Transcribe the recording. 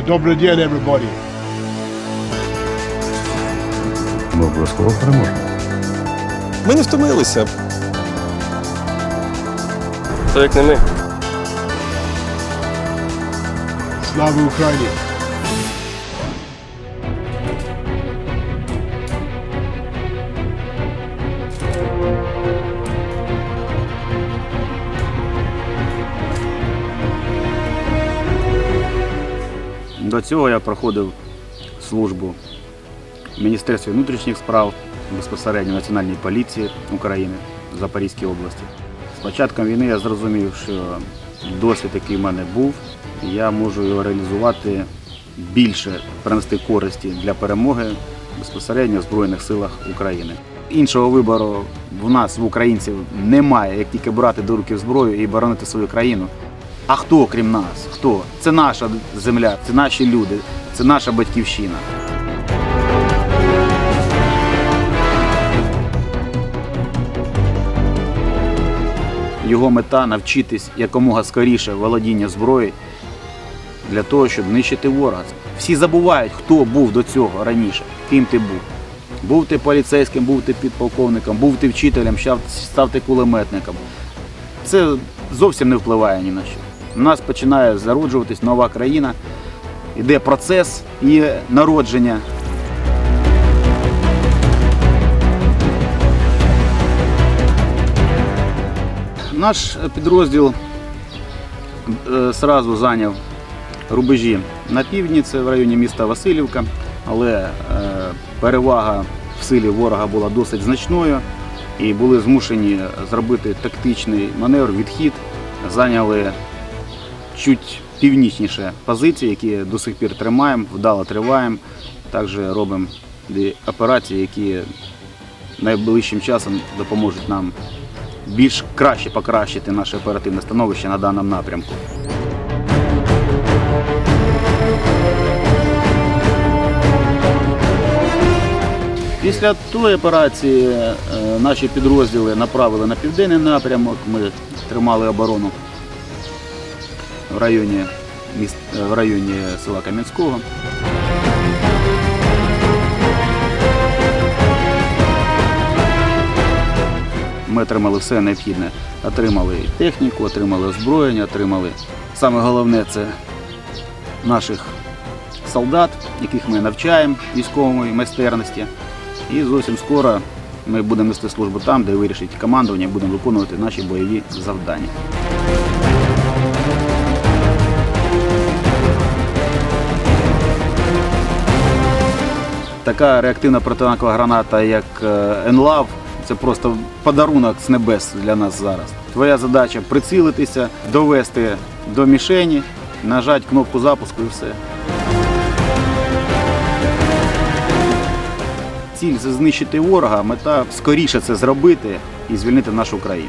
Добрий день, everybody. Ми обов'язково переможемо. Ми не втомилися. Це як не ми? Слава Україні! До цього я проходив службу в Міністерстві внутрішніх справ безпосередньо Національній поліції України в Запорізькій області. З початком війни я зрозумів, що досвід, який в мене був, я можу його реалізувати більше, принести користі для перемоги безпосередньо в Збройних силах України. Іншого вибору в нас, в українців, немає, як тільки брати до руки зброю і боронити свою країну. А хто крім нас? Хто? Це наша земля, це наші люди, це наша батьківщина. Його мета навчитись якомога скоріше володіння зброї для того, щоб нищити ворога. Всі забувають, хто був до цього раніше, ким ти був. Був ти поліцейським, був ти підполковником, був ти вчителем, став, ти кулеметником. Це зовсім не впливає ні на що. У нас починає зароджуватись нова країна, іде процес її народження. Наш підрозділ е, зайняв рубежі на півдні, це в районі міста Васильівка, але е, перевага в силі ворога була досить значною і були змушені зробити тактичний маневр, відхід, зайняли чуть північніше позиції, які до сих пір тримаємо, вдало триваємо. Також робимо операції, які найближчим часом допоможуть нам більш краще покращити наше оперативне становище на даному напрямку. Після тої операції е, наші підрозділи направили на південний напрямок. Ми тримали оборону в районі, в районі села Кам'янського. Ми отримали все необхідне. Отримали техніку, отримали озброєння, отримали. Саме головне це наших солдат, яких ми навчаємо військової майстерності. І зовсім скоро ми будемо нести службу там, де вирішить командування, будемо виконувати наші бойові завдання. Така реактивна протитанкова граната, як ЕНЛАВ, це просто подарунок з небес для нас зараз. Твоя задача прицілитися, довести до мішені, нажати кнопку запуску і все. Ціль знищити ворога, мета скоріше це зробити і звільнити нашу країну.